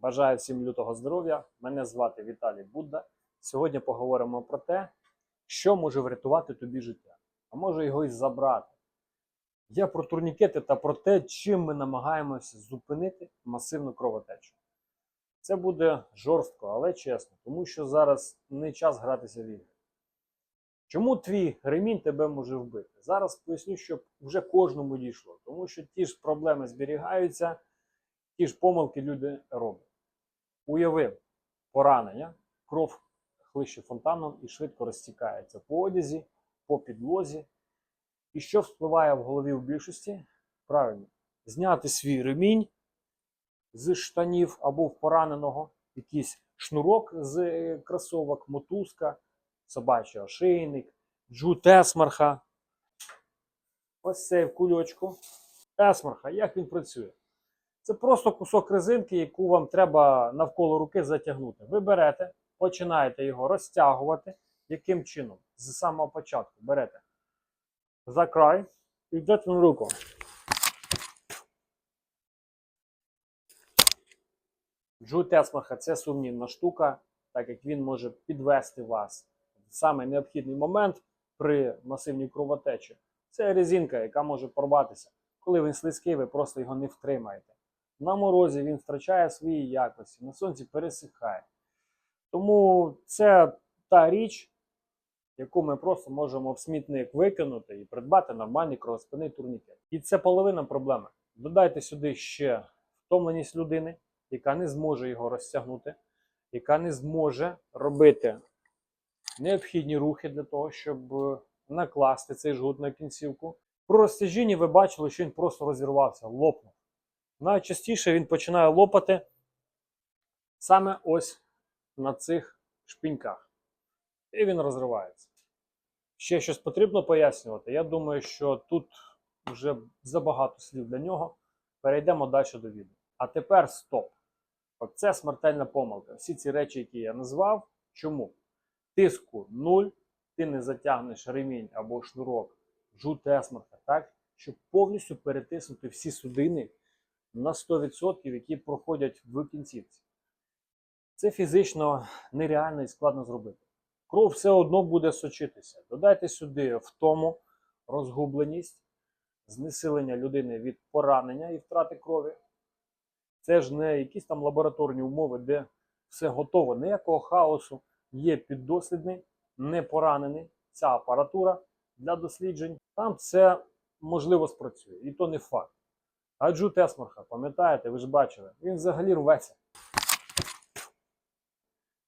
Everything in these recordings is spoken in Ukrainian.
Бажаю всім лютого здоров'я. Мене звати Віталій Будда. Сьогодні поговоримо про те, що може врятувати тобі життя, а може його і забрати. Я про турнікети та про те, чим ми намагаємося зупинити масивну кровотечу. Це буде жорстко, але чесно, тому що зараз не час гратися в ігри. Чому твій ремінь тебе може вбити? Зараз поясню, щоб вже кожному дійшло, тому що ті ж проблеми зберігаються, ті ж помилки люди роблять. Уяви поранення, кров хлище фонтаном і швидко розтікається по одязі, по підлозі. І що вспливає в голові в більшості? Правильно, зняти свій ремінь з штанів або в пораненого, якийсь шнурок з е, кросовок, мотузка, собачий ошейник, джут есмарха. Ось цей в кульочку. Есмарха, як він працює? Це просто кусок резинки, яку вам треба навколо руки затягнути. Ви берете, починаєте його розтягувати. Яким чином? З самого початку берете за край і йдете на руку. Джут Есмаха це сумнівна штука, так як він може підвести вас в самий необхідний момент при масивній кровотечі. Це резинка, яка може порватися. Коли він слизький, ви просто його не втримаєте. На морозі він втрачає свої якості, на сонці пересихає. Тому це та річ, яку ми просто можемо в смітник викинути і придбати нормальний кровоспинний турнікет. І це половина проблеми. Додайте сюди ще втомленість людини, яка не зможе його розтягнути, яка не зможе робити необхідні рухи для того, щоб накласти цей жгут на кінцівку. При розтяжінні ви бачили, що він просто розірвався, лопнув. Найчастіше він починає лопати саме ось на цих шпіньках. І він розривається. Ще щось потрібно пояснювати. Я думаю, що тут вже забагато слів для нього. Перейдемо далі до відео. А тепер стоп. Оце смертельна помилка. Всі ці речі, які я назвав. Чому? Тиску 0, ти не затягнеш ремінь або шнурок, жут есмарка, так? Щоб повністю перетиснути всі судини на 100%, які проходять в кінцівці. Це фізично нереально і складно зробити. Кров все одно буде сочитися. Додайте сюди втому, розгубленість, знесилення людини від поранення і втрати крові. Це ж не якісь там лабораторні умови, де все готово, ніякого хаосу. Є піддослідний, не поранений ця апаратура для досліджень. Там це можливо спрацює, і то не факт. А Джут Есмарха, пам'ятаєте, ви ж бачили, він взагалі рветься.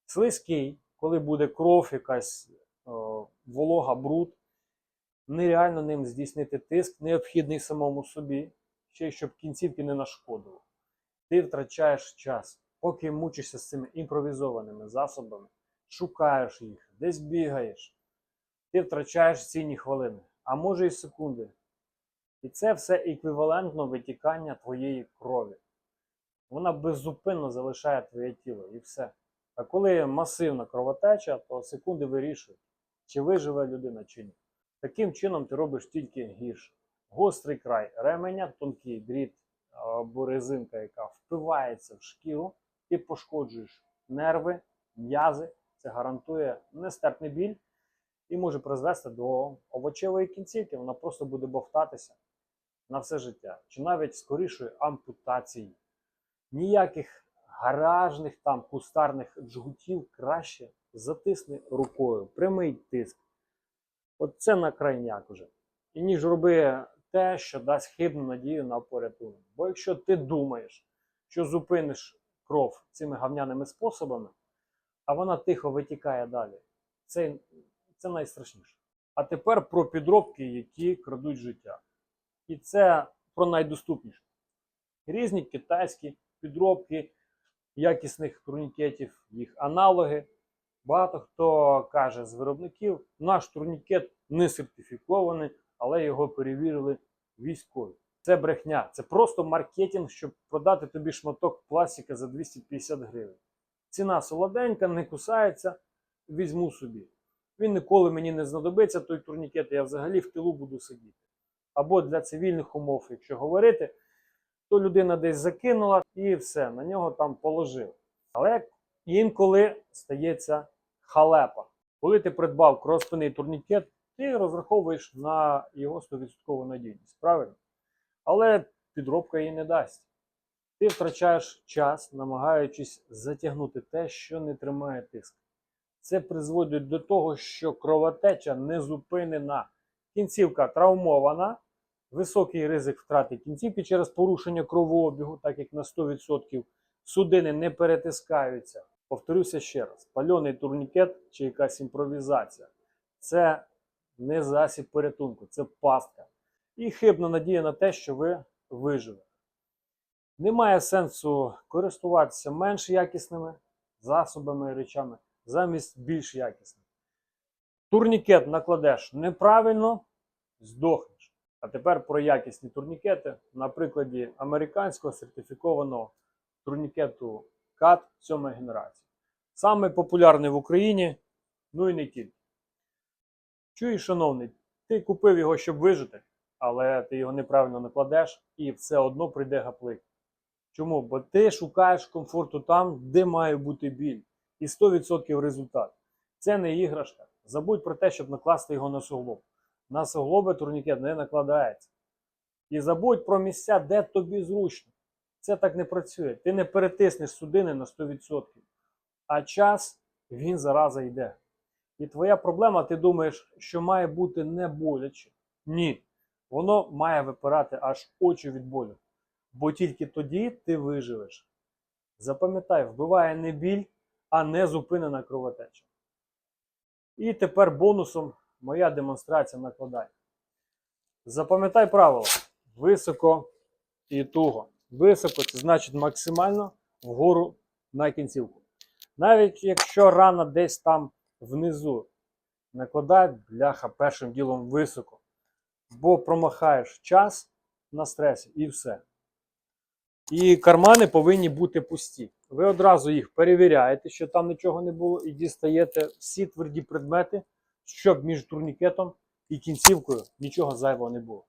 Слизький, коли буде кров, якась о, волога, бруд, нереально ним здійснити тиск, необхідний самому собі, ще й щоб кінцівки не нашкодило. Ти втрачаєш час, поки мучишся з цими імпровізованими засобами, шукаєш їх, десь бігаєш, ти втрачаєш цінні хвилини, а може і секунди. І це все еквівалентно витікання твоєї крові. Вона беззупинно залишає твоє тіло і все. А коли масивна кровотеча, то секунди вирішують, чи виживе людина, чи ні. Таким чином ти робиш тільки гірше. Гострий край ременя, тонкий дріт або резинка, яка впивається в шкіру, ти пошкоджуєш нерви, м'язи. Це гарантує нестерпний біль і може призвести до овочевої кінцівки. Вона просто буде бовтатися на все життя, чи навіть скорішої ампутації. Ніяких гаражних там кустарних джгутів краще затисни рукою, прямий тиск. От це на крайняк уже. І ніж роби те, що дасть хибну надію на порятунок. Бо якщо ти думаєш, що зупиниш кров цими гавняними способами, а вона тихо витікає далі, це, це найстрашніше. А тепер про підробки, які крадуть життя. І це про найдоступніше. Різні китайські підробки якісних турнікетів, їх аналоги. Багато хто каже з виробників, наш турнікет не сертифікований, але його перевірили військові. Це брехня, це просто маркетинг, щоб продати тобі шматок пластика за 250 гривень. Ціна солоденька, не кусається, візьму собі. Він ніколи мені не знадобиться, той турнікет, я взагалі в тилу буду сидіти. Або для цивільних умов, якщо говорити, то людина десь закинула і все, на нього там положив. Але інколи стається халепа. Коли ти придбав кроспинний турнікет, ти розраховуєш на його 100% надійність. Правильно? Але підробка її не дасть. Ти втрачаєш час, намагаючись затягнути те, що не тримає тиск. Це призводить до того, що кровотеча не зупинена. Кінцівка травмована, високий ризик втрати кінцівки через порушення кровообігу, так як на 100% судини не перетискаються. Повторюся ще раз: пальоний турнікет чи якась імпровізація це не засіб порятунку, це пастка. І хибна надія на те, що ви виживете. Немає сенсу користуватися менш якісними засобами і речами замість більш якісних. Турнікет накладеш неправильно, здохнеш. А тепер про якісні турнікети на прикладі американського сертифікованого турнікету CAT 7 генерації. Саме популярний в Україні, ну і не тільки. Чуєш, шановний, ти купив його, щоб вижити, але ти його неправильно накладеш і все одно прийде гаплик. Чому? Бо ти шукаєш комфорту там, де має бути біль. І 100% результат. Це не іграшка. Забудь про те, щоб накласти його на суглоб. На суглоби турнікет не накладається. І забудь про місця, де тобі зручно. Це так не працює. Ти не перетиснеш судини на 100%. А час він зараза йде. І твоя проблема, ти думаєш, що має бути не боляче. Ні. Воно має випирати аж очі від болю. Бо тільки тоді ти виживеш. Запам'ятай, вбиває не біль, а не зупинена кровотеча. І тепер бонусом моя демонстрація накладання. Запам'ятай правило: високо і туго. Високо це значить максимально вгору на кінцівку. Навіть якщо рана десь там внизу, накладай бляха першим ділом високо. Бо промахаєш час на стресі і все. І кармани повинні бути пусті. Ви одразу їх перевіряєте, що там нічого не було, і дістаєте всі тверді предмети, щоб між турнікетом і кінцівкою нічого зайвого не було.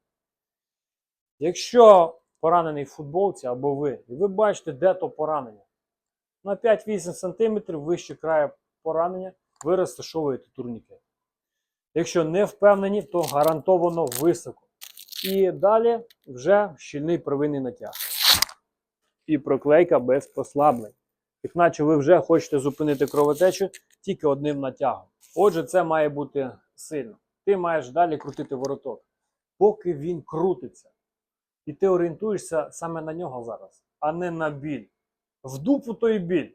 Якщо поранений в футболці або ви, і ви бачите, де то поранення, на 5-8 см вище краю поранення ви розташовуєте турнікет. Якщо не впевнені, то гарантовано високо. І далі вже щільний первинний натяг і проклейка без послаблень. Як наче ви вже хочете зупинити кровотечу тільки одним натягом. Отже, це має бути сильно. Ти маєш далі крутити вороток, поки він крутиться. І ти орієнтуєшся саме на нього зараз, а не на біль. В дупу той біль.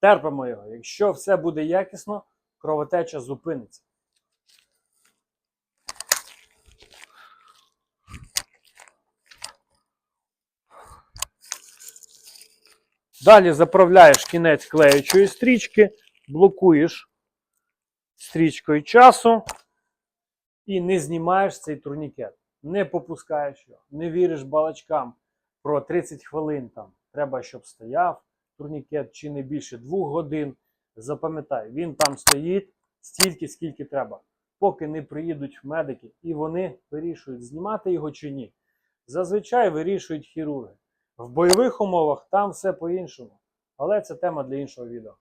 Терпимо його. Якщо все буде якісно, кровотеча зупиниться. Далі заправляєш кінець клеючої стрічки, блокуєш стрічкою часу і не знімаєш цей турнікет. Не попускаєш його, не віриш балачкам про 30 хвилин там. Треба, щоб стояв турнікет чи не більше 2 годин. Запам'ятай, він там стоїть стільки, скільки треба, поки не приїдуть медики і вони вирішують, знімати його чи ні. Зазвичай вирішують хірурги. В бойових умовах там все по-іншому. Але це тема для іншого відео.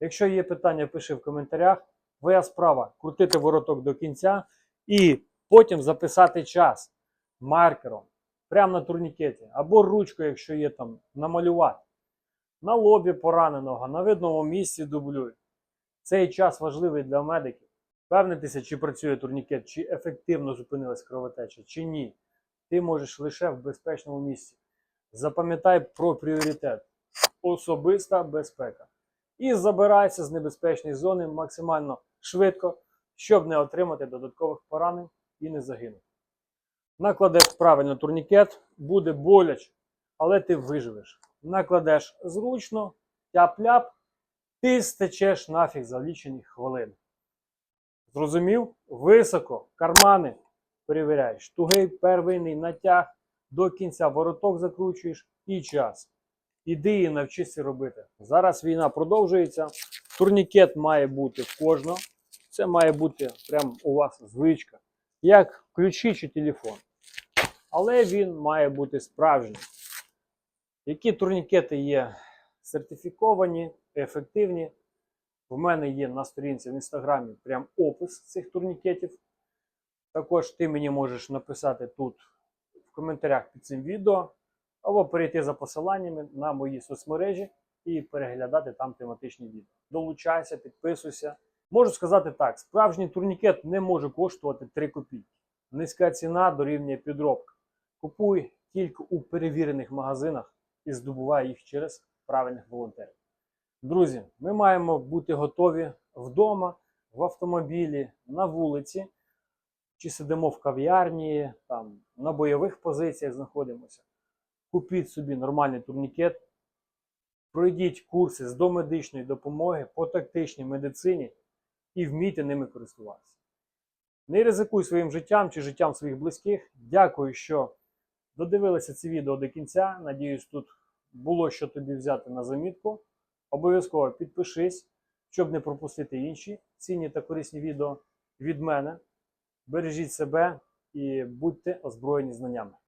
Якщо є питання, пиши в коментарях. Твоя справа крутити вороток до кінця і потім записати час маркером прямо на турнікеті або ручкою, якщо є там, намалювати. На лобі пораненого, на видному місці дублюй. Цей час важливий для медиків. Впевнитися, чи працює турнікет, чи ефективно зупинилась кровотеча, чи ні. Ти можеш лише в безпечному місці. Запам'ятай про пріоритет. Особиста безпека. І забирайся з небезпечної зони максимально швидко, щоб не отримати додаткових поранень і не загинути. Накладеш правильно турнікет, буде боляче, але ти виживеш. Накладеш зручно, тяп-ляп, ти стечеш нафіг за лічені хвилини. Зрозумів? Високо, кармани перевіряєш. Тугий первинний натяг до кінця вороток закручуєш і час. Іди і навчися робити. Зараз війна продовжується. Турнікет має бути в кожного. Це має бути прямо у вас звичка, як ключі чи телефон. Але він має бути справжній. Які турнікети є сертифіковані, ефективні. В мене є на сторінці в інстаграмі прям опис цих турнікетів. Також ти мені можеш написати тут в коментарях під цим відео, або перейти за посиланнями на мої соцмережі і переглядати там тематичні відео. Долучайся, підписуйся. Можу сказати так: справжній турнікет не може коштувати 3 копійки. Низька ціна дорівнює підробка. Купуй тільки у перевірених магазинах і здобувай їх через правильних волонтерів. Друзі, ми маємо бути готові вдома, в автомобілі, на вулиці, чи сидимо в кав'ярні, там, на бойових позиціях знаходимося. Купіть собі нормальний турнікет, пройдіть курси з домедичної допомоги по тактичній медицині і вмійте ними користуватися. Не ризикуй своїм життям чи життям своїх близьких. Дякую, що додивилися це відео до кінця. Надіюсь, тут було що тобі взяти на замітку. Обов'язково підпишись, щоб не пропустити інші цінні та корисні відео від мене. Бережіть себе і будьте озброєні знаннями.